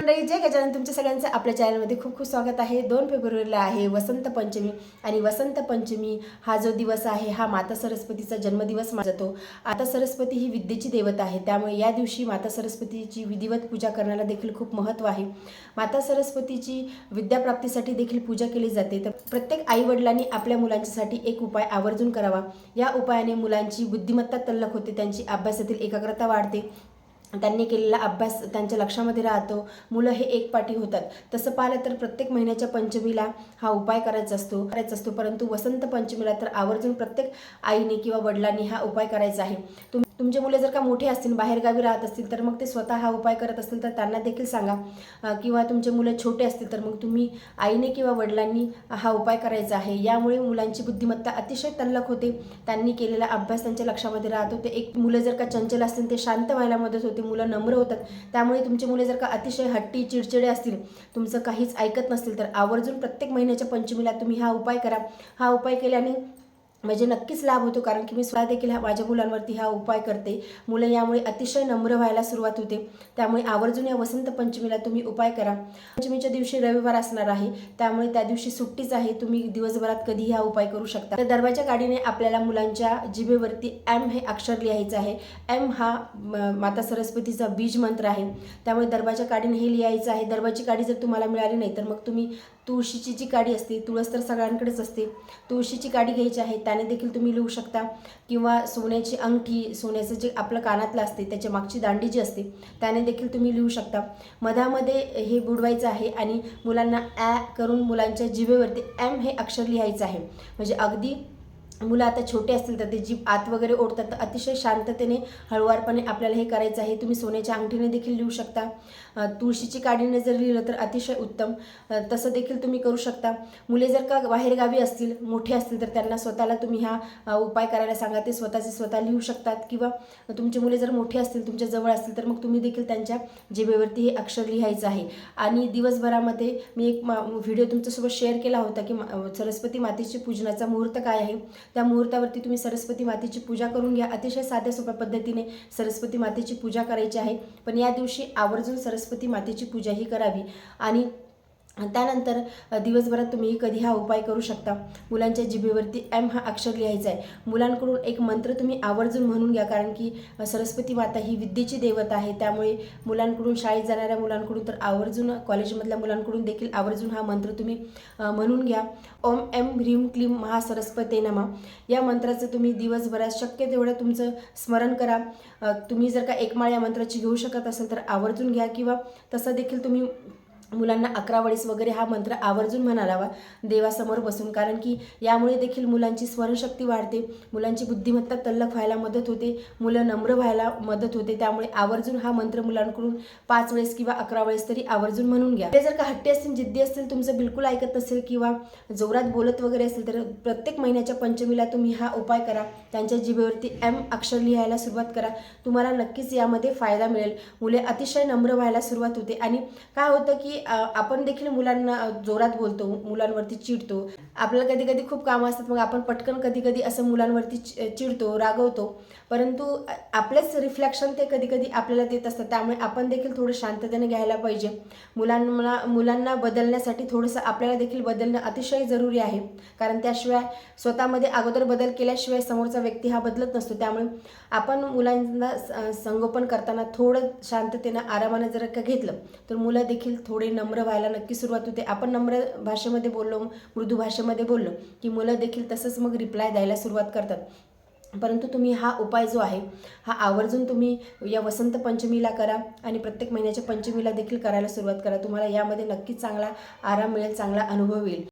मंडळी जय गजानन. तुमच्या सगळ्यांचं आपल्या चॅनलमध्ये खूप खूप स्वागत आहे. दोन फेब्रुवारीला आहे वसंत पंचमी आणि वसंत पंचमी हा जो दिवस आहे हा माता सरस्वतीचा जन्मदिवस मानला जातो आता सरस्वती ही विद्येची देवता आहे. त्यामुळे या दिवशी माता सरस्वतीची विधिवत पूजा करण्याला देखील खूप महत्त्व आहे. माता सरस्वतीची विद्याप्राप्तीसाठी देखील पूजा केली जाते. तर प्रत्येक आईवडिलांनी आपल्या मुलांच्यासाठी एक उपाय आवर्जून करावा. या उपायाने मुलांची बुद्धिमत्ता तल्लख होते. त्यांची अभ्यासातील एकाग्रता वाढते. त्यांनी केलेला अभ्यास त्यांच्या लक्षामध्ये राहतो. मुलं हे एकपाठी होतात. तसं पाहिलं तर प्रत्येक महिन्याच्या पंचमीला हा उपाय करायचा असतो करायचा असतो. परंतु वसंत पंचमीला तर आवर्जून प्रत्येक आईने किंवा वडिलांनी हा उपाय करायचा आहे. तुम तुमचे मुले जर का मोठे असतील बाहेरगावी राहत असतील तर मग ते स्वतः हा उपाय करत असतील तर त्यांना देखील सांगा. किंवा तुमचे मुलं छोटे असतील तर मग तुम्ही आईने किंवा वडिलांनी हा उपाय करायचा आहे. यामुळे मुलांची बुद्धिमत्ता अतिशय तल्लख होते. त्यांनी केलेला अभ्यास त्यांच्या लक्षामध्ये राहतो. ते एक मुलं जर का चंचल असतील ते शांत व्हायला मदत होते मुलं नम्र होतात. त्यामुळे तुमचे मुले जर का अतिशय हट्टी चिडचिडे असतील तुमचं काहीच ऐकत नसतील तर आवर्जून प्रत्येक महिन्याच्या पंचमीला तुम्ही हा उपाय करा. हा उपाय केल्याने म्हणजे नक्कीच लाभ होतो कारण की मी स्वतः देखील हा माझ्या मुलांवरती हा उपाय करते. मुलं यामुळे अतिशय नम्र व्हायला सुरुवात होते. त्यामुळे आवर्जून या वसंत पंचमीला तुम्ही उपाय करा. पंचमीच्या दिवशी रविवार असणार आहे. त्यामुळे त्या दिवशी सुट्टीच आहे. तुम्ही दिवसभरात कधीही हा उपाय करू शकता. तर दरवाजा गाडीने आपल्याला मुलांच्या जिभेवरती एम हे अक्षर लिहायचं आहे. एम हा माता सरस्वतीचा बीज मंत्र आहे. त्यामुळे दरवाजा काडीने हे लिहायचं आहे. दरवाजी काडी जर तुम्हाला मिळाली नाही तर मग तुम्ही तुळशीची जी काडी असते तुळस तर सगळ्यांकडेच असते. तुळशीची काडी घ्यायची आहे त्याने देखील तुम्ही लिहू शकता. किंवा सोन्याची अंगठी सोन्याचं जे आपलं कानातलं असते त्याच्या मागची दांडी जी असते त्याने देखील तुम्ही लिहू शकता. मधामध्ये हे बुडवायचं आहे आणि मुलांना ॲ करून मुलांच्या जिभेवरती एम हे अक्षर लिहायचं आहे. म्हणजे अगदी मुलं आता छोटे असतील तर ते जीभ आत वगैरे ओढतात. तर अतिशय शांततेने हळुवारपणे आपल्याला हे करायचं आहे. तुम्ही सोन्याच्या अंगठीने देखील लिहू शकता. तुळशीची काडीने जर लिहिलं तर अतिशय उत्तम. तसं देखील तुम्ही करू शकता. मुले जर का बाहेरगावी असतील मोठे असतील तर त्यांना स्वतःला तुम्ही हा उपाय करायला सांगा. ते स्वतःचे स्वतः लिहू शकतात. किंवा तुमचे मुले जर मोठे असतील तुमच्या जवळ असतील तर मग तुम्ही देखील त्यांच्या जिभेवरती हे अक्षर लिहायचं आहे. आणि दिवसभरामध्ये मी एक मा- व्हिडिओ तुमच्यासोबत शेअर केला होता की सरस्वती मातेची पूजनाचा मुहूर्त काय आहे? त्या मुहूर्तावरती तुम्ही सरस्वती मातेची पूजा करून घ्या. अतिशय साध्या सोप्या पद्धतीने सरस्वती मातेची पूजा करायची आहे. पण या दिवशी आवर्जून सरस्वती मातेची पूजा ही करावी. आणि त्यानंतर दिवसभरात तुम्ही कधी हा उपाय करू शकता. मुलांच्या जिभेवरती एम हा अक्षर लिहायचा आहे. मुलांकडून एक मंत्र तुम्ही आवर्जून म्हणून घ्या कारण की सरस्वती माता ही विद्येची देवता आहे. त्यामुळे मुलांकडून शाळेत जाणाऱ्या मुलांकडून तर आवर्जून कॉलेजमधल्या मुलांकडून देखील आवर्जून हा मंत्र तुम्ही म्हणून घ्या. ओम एम ह्रीम क्लीम महासरस्वते नमा. या मंत्राचं तुम्ही दिवसभरात शक्य तेवढं तुमचं स्मरण करा. तुम्ही जर का एकमाळ या मंत्राची घेऊ शकत असाल तर आवर्जून घ्या किंवा तसं देखील तुम्ही मुलांना अकरा वेळेस वगैरे हा मंत्र आवर्जून म्हणावा देवासमोर बसून. कारण की यामुळे देखील मुलांची स्मरणशक्ती वाढते मुलांची बुद्धिमत्ता तल्लख व्हायला मदत होते मुलं नम्र व्हायला मदत होते. त्यामुळे आवर्जून हा मंत्र मुलांकडून पाच वेळेस किंवा अकरा वेळेस तरी आवर्जून म्हणून घ्या. ते जर का हट्टी असतील जिद्दी असतील तुमचं बिलकुल ऐकत नसेल किंवा जोरात बोलत वगैरे असेल तर प्रत्येक महिन्याच्या पंचमीला तुम्ही हा उपाय करा. त्यांच्या जिभेवरती एम अक्षर लिहायला सुरुवात करा. तुम्हाला नक्कीच यामध्ये फायदा मिळेल. मुले अतिशय नम्र व्हायला सुरुवात होते. आणि काय होतं की आपण देखील मुलांना जोरात बोलतो मुलांवरती चिडतो. आपल्याला कधी कधी खूप कामं असतात मग आपण पटकन कधी कधी असं मुलांवरती चि- चिडतो रागवतो. परंतु आपलेच रिफ्लेक्शन ते कधी कधी आपल्याला देत असतात. त्यामुळे आपण देखील थोडं शांततेने घ्यायला पाहिजे. मुलांना मुलांना बदलण्यासाठी थोडंसं आपल्याला देखील बदलणं अतिशय जरुरी आहे. कारण त्याशिवाय स्वतःमध्ये अगोदर बदल केल्याशिवाय समोरचा व्यक्ती हा बदलत नसतो. त्यामुळे आपण मुलांना स- संगोपन करताना थोडं शांततेनं आरामानं जर का घेतलं तर मुलं देखील थोडे थोडे नम्र व्हायला नक्की सुरुवात होते. आपण नम्र भाषेमध्ये बोललो मृदू भाषेमध्ये बोललो की मुलं देखील तसंच मग रिप्लाय द्यायला सुरुवात करतात. परंतु तुम्ही हा उपाय जो आहे हा आवर्जून तुम्ही या वसंत पंचमीला करा आणि प्रत्येक महिन्याच्या पंचमीला देखील करायला सुरुवात करा. तुम्हाला यामध्ये नक्कीच चांगला आराम मिळेल चांगला अनुभव येईल.